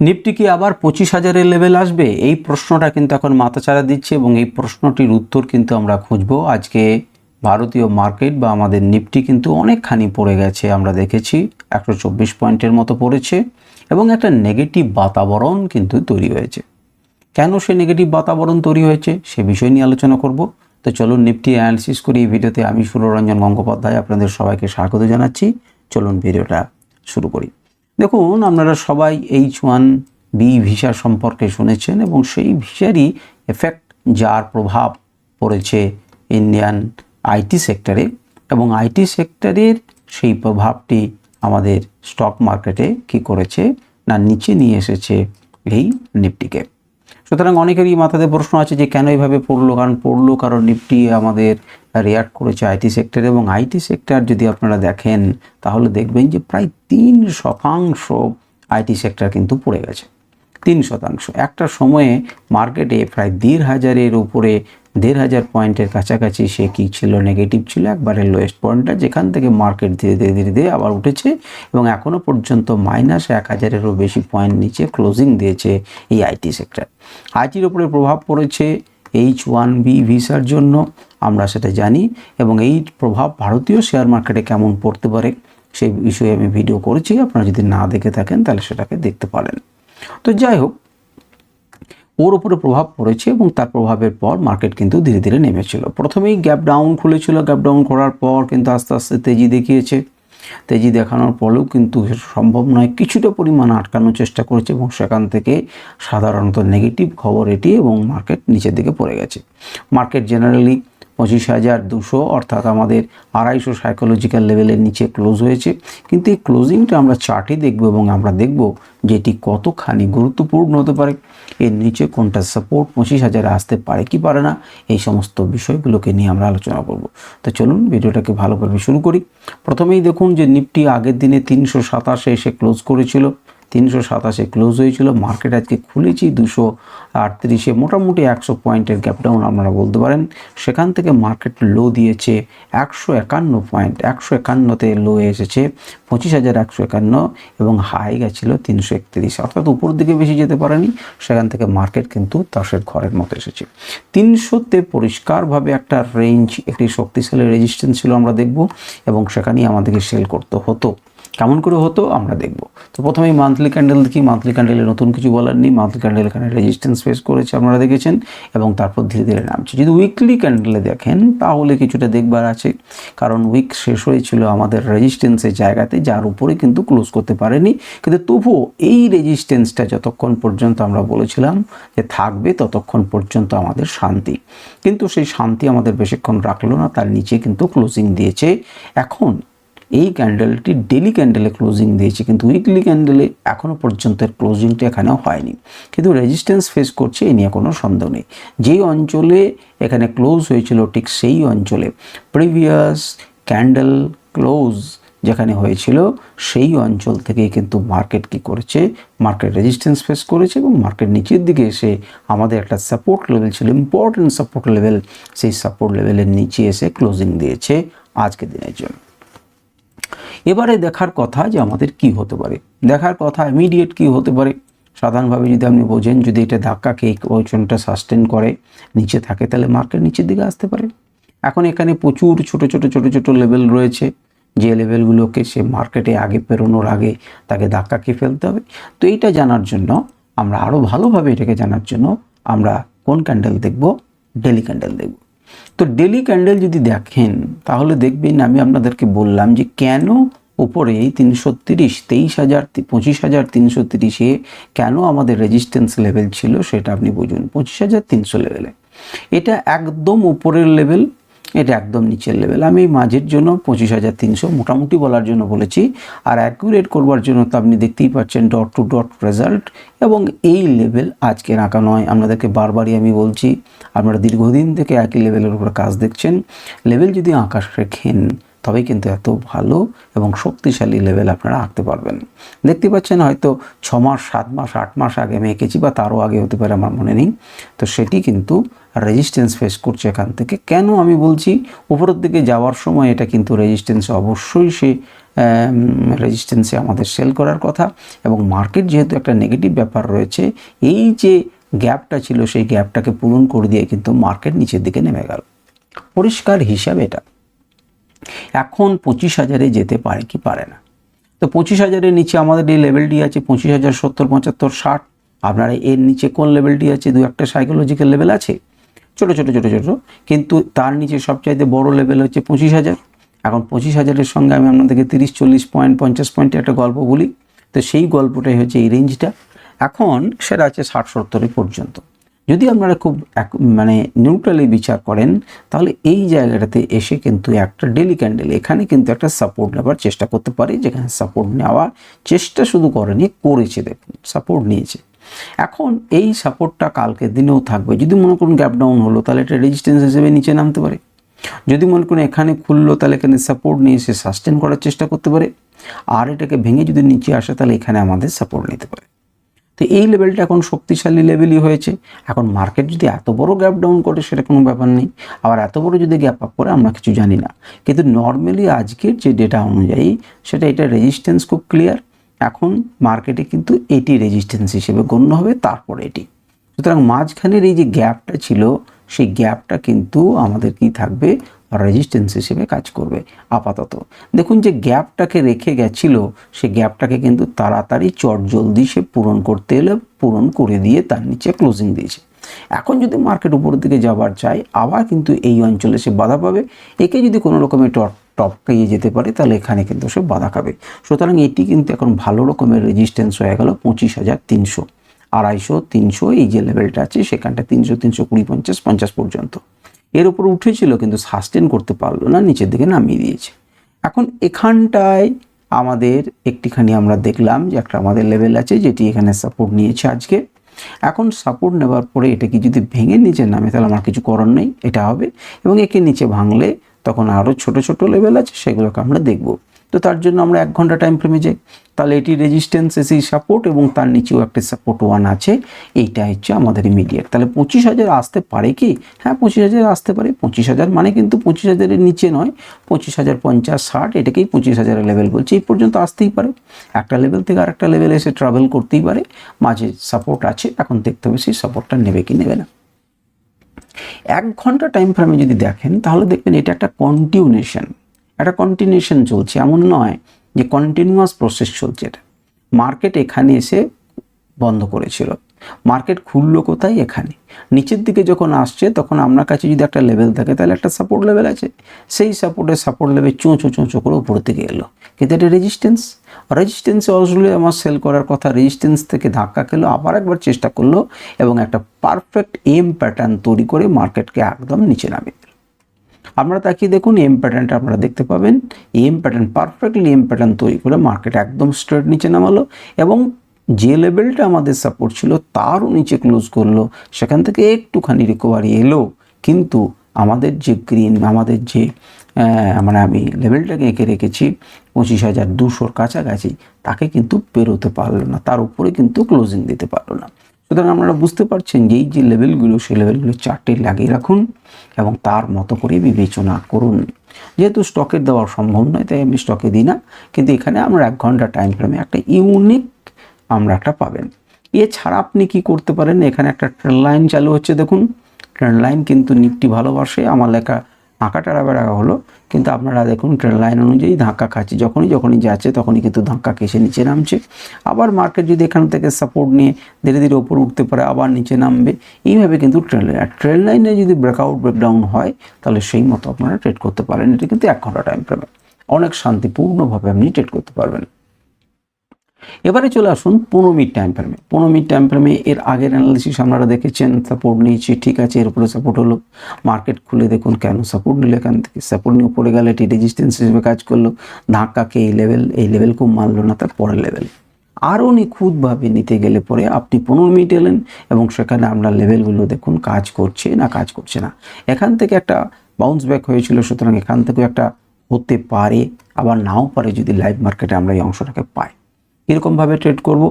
Nifty কি আবার পঁচিশ হাজারের লেভেল আসবে? এই প্রশ্নটা কিন্তু এখন মাথাচাড়া দিচ্ছে এবং এই প্রশ্নটির উত্তর কিন্তু আমরা খুঁজবো। আজকে ভারতীয় মার্কেট বা আমাদের নিফটি কিন্তু অনেকখানি পড়ে গেছে, আমরা দেখেছি। একশো চব্বিশ পয়েন্টের মতো পড়েছে এবং একটা নেগেটিভ বাতাবরণ কিন্তু তৈরি হয়েছে। কেন সে নেগেটিভ বাতাবরণ তৈরি হয়েছে? সে বিষয় নিয়ে আলোচনা করব। তো চলুন নিফটি অ্যানালিসিস করি। এই ভিডিওতে আমি সুররঞ্জন গঙ্গোপাধ্যায় আপনাদের সবাইকে স্বাগত জানাচ্ছি। চলুন ভিডিওটা শুরু করি। দেখুন, আপনারা সবাই এইচ ওয়ান বি ভিসা সম্পর্কে শুনেছেন এবং সেই ভিসারই এফেক্ট যার প্রভাব পড়েছে ইন্ডিয়ান আইটি সেক্টরে এবং আইটি সেক্টরের সেই প্রভাবটি আমাদের স্টক মার্কেটে কি করেছে না নিচে নিয়ে এসেছে এই নিফটিকে সুতরাং অনেকেরই মাথাতে প্রশ্ন আছে যে কেন এইভাবে পড়ল? কারণ পড়ল কারণ নিফটি আমাদের রিয়াক্ট করেছে আইটি সেক্টর এবং আইটি সেক্টর যদি আপনারা দেখেন, তাহলে দেখবেন যে প্রায় তিন শতাংশ আইটি সেক্টর কিন্তু পড়ে গেছে। তিন শতাংশ। একটা সময়ে মার্কেটে প্রায় দেড় হাজারের উপরে দেড় হাজার পয়েন্টের কাছাকাছি সে কী ছিল? নেগেটিভ ছিল। একবারে লোয়েস্ট পয়েন্টটা যেখান থেকে মার্কেট ধীরে ধীরে ধীরে ধীরে আবার উঠেছে এবং এখনও পর্যন্ত মাইনাস এক হাজারেরও বেশি পয়েন্ট নিচে ক্লোজিং দিয়েছে এই আইটি সেক্টর আইটির ওপরে প্রভাব পড়েছে এইচ ওয়ান বি ভিসার জন্য, আমরা সেটা জানি এবং এই প্রভাব ভারতীয় শেয়ার মার্কেটে কেমন পড়তে পারে সেই বিষয়ে আমি ভিডিও করেছি। আপনারা যদি না দেখে থাকেন তাহলে সেটাকে দেখতে পারেন। তো যাই হোক ওর উপরে প্রভাব পড়েছে এবং তার প্রভাবের পর মার্কেট কিন্তু ধীরে ধীরে নেমেছিল। প্রথমেই গ্যাপ ডাউন খুলেছিল। গ্যাপ ডাউন করার পর কিন্তু আস্তে আস্তে তেজি দেখিয়েছে। তেজি দেখানোর পরেও কিন্তু সম্ভব নয়, কিছুটা পরিমাণ আটকানোর চেষ্টা করেছে এবং সেখান থেকে সাধারণত নেগেটিভ খবর এটি এবং মার্কেট নিচের দিকে পড়ে গেছে। মার্কেট জেনারেলি পঁচিশ হাজার দুশো, অর্থাৎ আমাদের আড়াইশো সাইকোলজিক্যাল লেভেলের নিচে ক্লোজ হয়েছে। কিন্তু এই ক্লোজিংটা আমরা চার্টে দেখব এবং আমরা দেখব যে এটি কতখানি গুরুত্বপূর্ণ হতে পারে। এর নিচে কোনটা সাপোর্ট পঁচিশ হাজারে আসতে পারে কি পারে না, এই সমস্ত বিষয়গুলোকে নিয়ে আমরা আলোচনা করব। তো চলুন ভিডিওটাকে ভালোভাবে শুরু করি। প্রথমেই দেখুন যে নিফটি আগের দিনে তিনশো সাতাশে এসে ক্লোজ করেছিল। তিনশো সাতাশে ক্লোজ হয়েছিল। মার্কেট আজকে খুলেছি দুশো আটত্রিশে। মোটামুটি একশো পয়েন্টের গ্যাপ ডাউন আপনারা বলতে পারেন। সেখান থেকে মার্কেট লো দিয়েছে একশো একান্ন পয়েন্ট একশো একান্নতে লো এসেছে পঁচিশ হাজার একশো একান্ন এবং হাই গেছিল তিনশো একত্রিশ। অর্থাৎ উপর দিকে বেশি যেতে পারেনি, সেখান থেকে মার্কেট কিন্তু তাসের ঘরের মতো এসেছে। তিনশোতে পরিষ্কারভাবে একটা রেঞ্জ একটি শক্তিশালী রেজিস্ট্যান্স ছিল আমরা দেখব এবং সেখানেই আমাদেরকে সেল করতে হতো। কেমন করে হতো, আমরা দেখব। তো প্রথমেই মান্থলি ক্যান্ডেল দেখি মান্থলি ক্যান্ডেলে নতুন কিছু বলার নেই। মান্থলি ক্যান্ডেল এখানে রেজিস্ট্যান্স ফেস করেছে আপনারা দেখেছেন, এবং তারপর ধীরে ধীরে নামছে। যদি উইকলি ক্যান্ডেলে দেখেন, তাহলে কিছুটা দেখবার আছে। কারণ উইক শেষ হয়েছিল আমাদের রেজিস্ট্যান্সের জায়গাতে, যার উপরে কিন্তু ক্লোজ করতে পারেনি। কিন্তু তবুও এই রেজিস্ট্যান্সটা যতক্ষণ পর্যন্ত আমরা বলেছিলাম যে থাকবে, ততক্ষণ পর্যন্ত আমাদের শান্তি। কিন্তু সেই শান্তি আমাদের বেশিক্ষণ রাখল না, তার নিচে কিন্তু ক্লোজিং দিয়েছে। এখন এই ক্যান্ডেলটি ডেলি ক্যান্ডেলে ক্লোজিং দিয়েছে, কিন্তু উইকলি ক্যান্ডেলে এখনও পর্যন্ত এর ক্লোজিংটা এখানেও হয়নি। কিন্তু রেজিস্ট্যান্স ফেস করছে, এ নিয়ে কোনো সন্দেহ নেই। যেই অঞ্চলে এখানে ক্লোজ হয়েছিল, ঠিক সেই অঞ্চলে প্রিভিয়াস ক্যান্ডেল ক্লোজ যেখানে হয়েছিল, সেই অঞ্চল থেকে কিন্তু মার্কেট কি করেছে? মার্কেট রেজিস্ট্যান্স ফেস করেছে এবং মার্কেট নিচের দিকে এসে আমাদের একটা সাপোর্ট লেভেল ছিল ইম্পর্টেন্ট সাপোর্ট লেভেল সেই সাপোর্ট লেভেলের নিচে এসে ক্লোজিং দিয়েছে আজকের দিনের জন্য। এবারে দেখার কথা যে আমাদের কি হতে পারে। দেখার কথা ইমিডিয়েট কি হতে পারে। সাধারণভাবে যদি আপনি বোঝেন, যদি এটা ধাক্কা খেয়ে ওজনটা সাস্টেন করে, নিচে থাকে, তাহলে মার্কেট নিচের দিকে আসতে পারে। এখন এখানে প্রচুর ছোট ছোট ছোট ছোট লেভেল রয়েছে। যে লেভেলগুলোকে সে মার্কেটে আগে পেরোনোর আগে তাকে ধাক্কা খেয়ে ফেলতে হবে। তো এইটা জানার জন্য, আমরা আরও ভালোভাবে এটাকে জানার জন্য আমরা কোন ক্যান্ডেল দেখব? ডেলি ক্যান্ডেল দেখব। তো ডেলি ক্যান্ডেল যদি দেখেন, তাহলে দেখবেন আমি আপনাদেরকে বললাম যে কেন উপরে তিনশো তিরিশ, তেইশ হাজার, পঁচিশ হাজার, তিনশো তিরিশে কেন আমাদের রেজিস্ট্যান্স লেভেল ছিল সেটা আপনি বুঝুন। পঁচিশ হাজার, তিনশো লেভেলে এটা একদম উপরের লেভেল এটা একদম নিচের লেভেল আমি মাঝের জন্য পঁচিশ হাজার তিনশো মোটামুটি বলার জন্য বলেছি, আর অ্যাকুরেট করবার জন্য তো আপনি দেখতেই পাচ্ছেন ডট টু ডট রেজাল্ট এবং এই লেভেল আজকে আঁকা নয়। আপনাদেরকে বারবারই আমি বলছি, আপনারা দীর্ঘদিন থেকে একই লেভেলের উপর কাজ দেখছেন। লেভেল যদি আঁকা শেখেন তবেই কিন্তু এত ভালো এবং শক্তিশালী লেভেল আপনারা আঁকতে পারবেন। দেখতে পাচ্ছেন হয়তো ছ মাস, সাত মাস, আট মাস আগে আমি এঁকেছি বা তারও আগে হতে পারে আমার মনে নেই। তো সেটি কিন্তু রেজিস্ট্যান্স ফেস করছে এখান থেকে। কেন আমি বলছি? উপরের দিকে যাওয়ার সময় এটা কিন্তু রেজিস্ট্যান্স অবশ্যই সে রেজিস্ট্যান্সে আমাদের সেল করার কথা এবং মার্কেট যেহেতু একটা নেগেটিভ ব্যাপার রয়েছে, এই যে গ্যাপটা ছিল সেই গ্যাপটাকে পূরণ করে দিয়ে কিন্তু মার্কেট নিচের দিকে নেমে গেল। পরিষ্কার হিসাব এটা। এখন পঁচিশ হাজারে যেতে পারে কি পারে না। তো পঁচিশ হাজারের নিচে আমাদের এই লেভেলটি আছে পঁচিশ হাজার সত্তর, পঁচাত্তর, ষাট। আপনারা এর নিচে কোন লেভেলটি আছে? দু একটা সাইকোলজিক্যাল লেভেল আছে? ছোটো ছোটো ছোটো ছোটো। কিন্তু তার নিচে সবচাইতে বড় লেভেল হচ্ছে পঁচিশ হাজার। এখন পঁচিশ হাজারের সঙ্গে আমি আপনাদেরকে তিরিশ, চল্লিশ পয়েন্ট পঞ্চাশ পয়েন্টের একটা গল্প বলি। তো সেই গল্পটাই হচ্ছে এই রেঞ্জটা এখন সেটা আছে ষাট সত্তরের পর্যন্ত। যদি আপনারা খুব এক- মানে নিউট্রালি বিচার করেন, তাহলে এই জায়গাটাতে এসে কিন্তু একটা ডেলি ক্যান্ডেল এখানে কিন্তু একটা সাপোর্ট নেওয়ার চেষ্টা করতে পারে, যেখানে সাপোর্ট নেওয়ার চেষ্টা শুধু করেনি, করেছে দেখুন সাপোর্ট নিয়েছে। এখন এই সাপোর্টটা কালকের দিনেও থাকবে। যদি মনে করুন গ্যাপ ডাউন হলো, তাহলে এটা রেজিস্ট্যান্স হিসেবে নিচে নামতে পারে। যদি মনে করুন এখানে খুললো, তাহলে এখানে সাপোর্ট নিয়ে এসে সাস্টেন করার চেষ্টা করতে পারে। আর এটাকে ভেঙে যদি নিচে আসে, তাহলে এখানে আমাদের সাপোর্ট নিতে পারে। তো এই লেভেলটা এখন শক্তিশালী লেভেলই হয়েছে। এখন মার্কেট যদি এত বড় গ্যাপ ডাউন করে, সেটা কোনো ব্যাপার নেই। আবার এত বড় যদি গ্যাপ আপ করে, আমরা কিছু জানি না। কিন্তু নর্মালি আজকের যে ডেটা অনুযায়ী, সেটা এটা রেজিস্ট্যান্স খুব ক্লিয়ার এখন মার্কেটে কিন্তু এটি রেজিস্ট্যান্স হিসেবে গণ্য হবে, তারপর এটি। সুতরাং মাঝখানের এই যে গ্যাপটা ছিল, সেই গ্যাপটা কিন্তু আমাদের কি থাকবে? রেজিস্ট্যান্স হিসেবে কাজ করবে, আপাতত। দেখুন যে গ্যাপটাকে রেখে গেছিল, সে গ্যাপটাকে কিন্তু তাড়াতাড়ি চট জলদি সে পূরণ করতে এলে, পূরণ করে দিয়ে তার নিচে ক্লোজিং দিয়েছে। এখন যদি মার্কেট উপরের দিকে যাবার চায়, আবার কিন্তু এই অঞ্চলে সে বাধা পাবে। একে যদি কোনো রকমের টপ টপকাইয়ে যেতে পারে, তাহলে এখানে কিন্তু সে বাধা খাবে। সুতরাং এটি কিন্তু এখন ভালো রকমের রেজিস্ট্যান্স হয়ে গেল, পঁচিশ হাজার তিনশো, আড়াইশো, তিনশো, এই যে লেভেলটা আছে, সেখানটা তিনশো তিনশো কুড়ি, পঞ্চাশ পঞ্চাশ পর্যন্ত। এর উপর উঠেছিল কিন্তু সাস্টেন করতে পারল না, নিচের দিকে নামিয়ে দিয়েছে। এখন এখানটায় আমাদের একটিখানি আমরা দেখলাম যে একটা আমাদের লেভেল আছে যেটি এখানে সাপোর্ট নিয়েছে আজকে। এখন সাপোর্ট নেওয়ার পরে এটাকে যদি ভেঙে নিচে নামে, তাহলে আমার কিছু করার নেই, এটা হবে। এবং একে নিচে ভাঙলে তখন আরও ছোট ছোট লেভেল আছে, সেগুলোকে আমরা দেখব। তো তার জন্য আমরা এক ঘণ্টা টাইম ফ্রেমে যাই। তাহলে এটি রেজিস্ট্যান্স এসি সাপোর্ট এবং তার নিচেও একটা সাপোর্ট ওয়ান আছে। এইটা হচ্ছে আমাদের ইমিডিয়েট তাহলে পঁচিশ হাজার আসতে পারে কি? হ্যাঁ পঁচিশ হাজার আসতে পারে। পঁচিশ হাজার মানে কিন্তু পঁচিশ হাজারের নিচে নয়। পঁচিশ হাজার পঞ্চাশ, ষাট, এটাকেই পঁচিশ হাজারের লেভেল বলছে। এই পর্যন্ত আসতেই পারে। একটা লেভেল থেকে আরেকটা লেভেলে এসে ট্রাভেল করতেই পারে। মাঝে সাপোর্ট আছে। এখন দেখতে হবে সেই সাপোর্টটা নেবে কি নেবে না। এক ঘণ্টা টাইম ফ্রেমে যদি দেখেন, তাহলে দেখবেন এটা একটা কন্টিনিউশন একটা কন্টিনিউশন চলছে, এমন নয় যে কন্টিনিউয়াস প্রসেস চলছে এটা। মার্কেট এখানে এসে বন্ধ করেছিল। মার্কেট খুললো কোথায়? এখানে। নিচের দিকে যখন আসছে, তখন আপনার কাছে যদি একটা লেভেল থাকে, তাহলে একটা সাপোর্ট লেভেল আছে। সেই সাপোর্টের সাপোর্ট লেভেল চোঁচো চোঁচো করে উপরের দিকে এলো। কিন্তু এটা রেজিস্ট্যান্স রেজিস্ট্যান্সে আসলে আমার সেল করার কথা রেজিস্ট্যান্স থেকে ধাক্কা খেলো, আবার একবার চেষ্টা করল এবং একটা পারফেক্ট এম প্যাটার্ন তৈরি করে মার্কেটকে একদম নিচে নামিয়ে দিল। আপনারা তাকিয়ে দেখুন এম প্যাটার্নটা আপনারা দেখতে পাবেন। M pattern perfectly M pattern তৈরি করে মার্কেট একদম স্ট্রেট নিচে নামালো এবং যে লেভেলটা আমাদের সাপোর্ট ছিল তারও নিচে ক্লোজ করল। সেখান থেকে একটুখানি রিকভারি এলো। কিন্তু আমাদের যে গ্রিন আমাদের যে মানে আমি লেভেলটাকে এঁকে রেখেছি পঁচিশ হাজার দুশোর কাছাকাছি, তাকে কিন্তু পেরোতে পারল না। তার উপরে কিন্তু ক্লোজিং দিতে পারল না। সুতরাং আপনারা বুঝতে পারছেন যে এই যে লেভেলগুলো, সেই লেভেলগুলো চারটে লাগিয়ে রাখুন এবং তার মতো করে বিবেচনা করুন। যেহেতু স্টকের দেওয়া সম্ভব নয়, তাই আমি স্টকে দিই না। কিন্তু এখানে আমরা এক ঘণ্টা টাইম ফ্রেমে একটা ইউনিক আমরা একটা পাবেন। এছাড়া আপনি কি করতে পারেন? এখানে একটা ট্রেন লাইন চালু হচ্ছে, দেখুন। ট্রেন লাইন কিন্তু নিফটি ভালোবাসে। আমার লেখা আঁকাটা রাখা রাখা হলো। কিন্তু আপনারা দেখুন ট্রেন লাইন অনুযায়ী ধাক্কা খাচ্ছে। যখনই যখনই যাচ্ছে, তখনই কিন্তু ধাক্কা কেসে নিচে নামছে। আবার মার্কেট যদি এখান থেকে সাপোর্ট নিয়ে ধীরে ধীরে ওপর উঠতে পারে, আবার নিচে নামবে। এইভাবে কিন্তু ট্রেন লাইন আর ট্রেন লাইনে যদি ব্রেকআউট ব্রেকডাউন হয়, তাহলে সেই মতো আপনারা ট্রেড করতে পারেন। এটা কিন্তু এক ঘণ্টা টাইম ফ্রেমে অনেক শান্তিপূর্ণভাবে আপনি ট্রেড করতে পারবেন। এবারে চলে আসুন পনেরো মিনিট টাইম ফ্রেমে পনেরো মিনিট টাইম ফ্রেমে এর আগের অ্যানালিসিস আপনারা দেখেছেন সাপোর্ট নিয়েছি, ঠিক আছে, এর উপরে সাপোর্ট হলো। মার্কেট খুলে দেখুন কেন সাপোর্ট নিল এখান থেকে। সাপোর্ট নিয়ে পড়ে গেলে এটি রেজিস্ট্যান্স হিসেবে কাজ করল। ধাক্কাকে এই লেভেল এই লেভেল খুব মানলো না তার পরের লেভেল আরও নিখুঁতভাবে নিতে গেলে পরে আপনি পনেরো মিনিট এলেন এবং সেখানে আপনার লেভেলগুলো দেখুন কাজ করছে না কাজ করছে না। এখান থেকে একটা বাউন্স ব্যাক হয়েছিল, সুতরাং এখান থেকেও একটা হতে পারে, আবার নাও পারে যদি লাইভ মার্কেটে আমরা এই অংশটাকে পাই। কীরকমভাবে ট্রেড করব।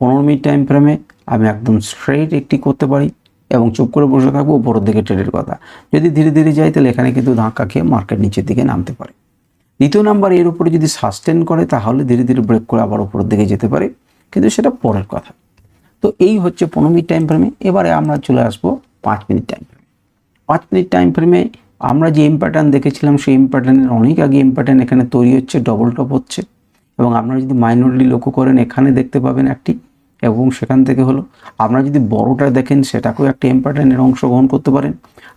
পনেরো মিনিট টাইম ফ্রেমে আমি একদম স্ট্রেট একটি করতে পারি এবং চুপ করে বসে থাকব উপরের দিকে ট্রেডের কথা। যদি ধীরে ধীরে যাই তাহলে এখানে কিন্তু ধাক্কা খেয়ে মার্কেট নিচের দিকে নামতে পারে। দ্বিতীয় নাম্বার এর উপরে যদি সাস্টেন করে তাহলে ধীরে ধীরে ব্রেক করে আবার উপরের দিকে যেতে পারে। কিন্তু সেটা পরের কথা। তো এই হচ্ছে পনেরো মিনিট টাইম ফ্রেমে এবারে আমরা চলে আসব পাঁচ মিনিট টাইম ফ্রেমে পাঁচ মিনিট টাইম ফ্রেমে আমরা যে এম প্যাটার্ন দেখেছিলাম, সেই এম প্যাটার্নের অনেক আগে এম প্যাটার্ন এখানে তৈরি হচ্ছে ডবল টপ হচ্ছে। এবং আপনারা যদি মাইনরলি লক্ষ্য করেন, এখানে দেখতে পাবেন একটি, এবং সেখান থেকে হলো, আপনারা যদি বড়টা দেখেন, সেটাকেও একটা এম প্যাটার্নের অংশগ্রহণ করতে পারেন।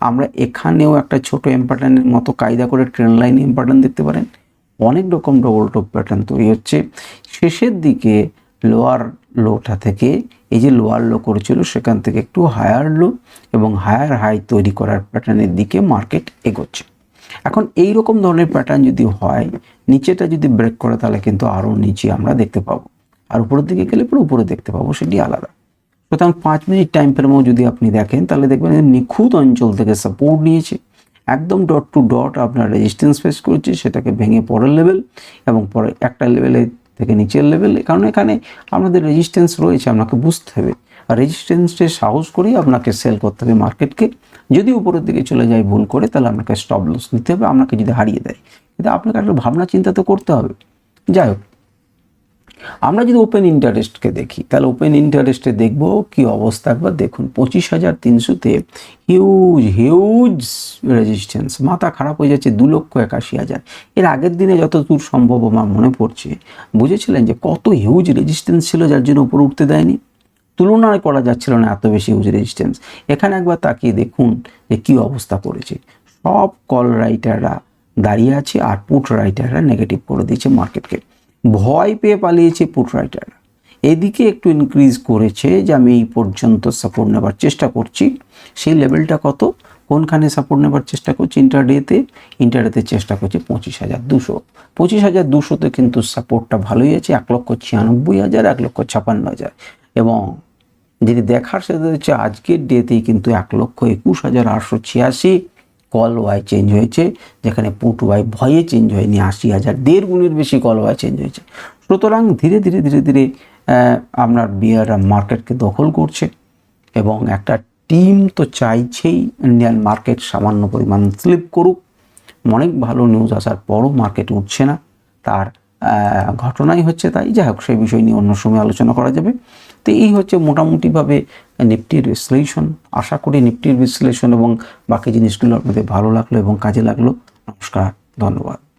আমরা এখানেও একটা ছোট এম প্যাটার্নের মতো কায়দা করে ট্রেন লাইন এম দেখতে পারেন। অনেক রকম ডবল টপ প্যাটার্ন তৈরি হচ্ছে। শেষের দিকে লোয়ার লোটা থেকে এই যে লোয়ার লো করেছিল, সেখান থেকে একটু হায়ার লো এবং হায়ার হাই তৈরি করার প্যাটার্নের দিকে মার্কেট এগোচ্ছে। এখন এই রকম ধরনের প্যাটার্ন যদি হয়, নিচেটা যদি ব্রেক করে, তাহলে কিন্তু আরও নিচে আমরা দেখতে পাবো। আর উপরের দিকে গেলে পুরো উপরে দেখতে পাবো, সেটি আলাদা। সুতরাং পাঁচ মিনিট টাইম ফ্রেমেও যদি আপনি দেখেন, তাহলে দেখবেন নিখুঁত অঞ্চল থেকে সাপোর্ট নিয়েছে। একদম ডট টু ডট আপনার রেজিস্ট্যান্স ফেস করেছে, সেটাকে ভেঙে পরের লেভেল এবং পরে একটা লেভেলে থেকে নিচের লেভেল কারণ এখানে আমাদের রেজিস্ট্যান্স রয়েছে, আপনাকে বুঝতে হবে। রেজিস্ট্যান্সে সাহস করেই আপনাকে সেল করতে হবে মার্কেটকে যদি উপরের দিকে চলে যায় ভুল করে, তাহলে আপনাকে স্টপ লস নিতে হবে, আপনাকে যদি হারিয়ে দেয়। কিন্তু আপনাকে একটা ভাবনা চিন্তা তো করতে হবে। যাই হোক, আমরা যদি ওপেন ইন্টারেস্টকে দেখি, তাহলে ওপেন ইন্টারেস্টে দেখব কি অবস্থা। একবার দেখুন, পঁচিশ হাজার তিনশোতে হিউজ হিউজ রেজিস্ট্যান্স মাথা খারাপ হয়ে যাচ্ছে দু লক্ষ একাশি হাজার। এর আগের দিনে যতদূর সম্ভব আমার মনে পড়ছে, বুঝেছিলেন যে কত হিউজ রেজিস্ট্যান্স ছিল যার জন্য উপরে উঠতে দেয়নি? তুলনায় করা যাচ্ছিল না এত বেশি হিউজ রেজিস্ট্যান্স এখানে একবার তাকিয়ে দেখুন যে কী অবস্থা করেছে। সব কল রাইটাররা দাঁড়িয়ে আছে আর পুট রাইটাররা নেগেটিভ করে দিয়েছে মার্কেটকে ভয় পেয়ে পালিয়েছে পুট রাইটাররা এদিকে একটু ইনক্রিজ করেছে যে আমি এই পর্যন্ত সাপোর্ট নেবার চেষ্টা করছি। সেই লেভেলটা কত? কোনখানে সাপোর্ট নেবার চেষ্টা করছি? ইন্টারডেতে ইন্টারডেতে চেষ্টা করছি পঁচিশ হাজার দুশো। পঁচিশ হাজার দুশোতে কিন্তু সাপোর্টটা ভালোই আছে, এক লক্ষ ছিয়ানব্বই হাজার, এক লক্ষ ছাপান্ন হাজার। এবং যদি দেখার সাথে হচ্ছে আজকের ডেতেই কিন্তু এক লক্ষ একুশ হাজার আটশো ছিয়াশি কল ওয়াই চেঞ্জ হয়েছে, যেখানে পুট ওয়াই ভয়ে চেঞ্জ হয়নি, আশি হাজার দেড় গুণের বেশি কল ওয়াই চেঞ্জ হয়েছে। সুতরাং ধীরে ধীরে ধীরে ধীরে আপনার বিয়াররা মার্কেটকে দখল করছে এবং একটা টিম তো চাইছেই ইন্ডিয়ান মার্কেট সামান্য পরিমাণ স্লিপ করুক। অনেক ভালো নিউজ আসার পরও মার্কেট উঠছে না। তার ঘটনাই হচ্ছে তাই। যাই হোক সেই বিষয় নিয়ে অন্য সময় আলোচনা করা যাবে। তো এই হচ্ছে মোটামুটিভাবে নিফটির বিশ্লেষণ। আশা করি নিফটির বিশ্লেষণ এবং বাকি জিনিসগুলো আপনাদের ভালো লাগল এবং কাজে লাগল। নমস্কার, ধন্যবাদ।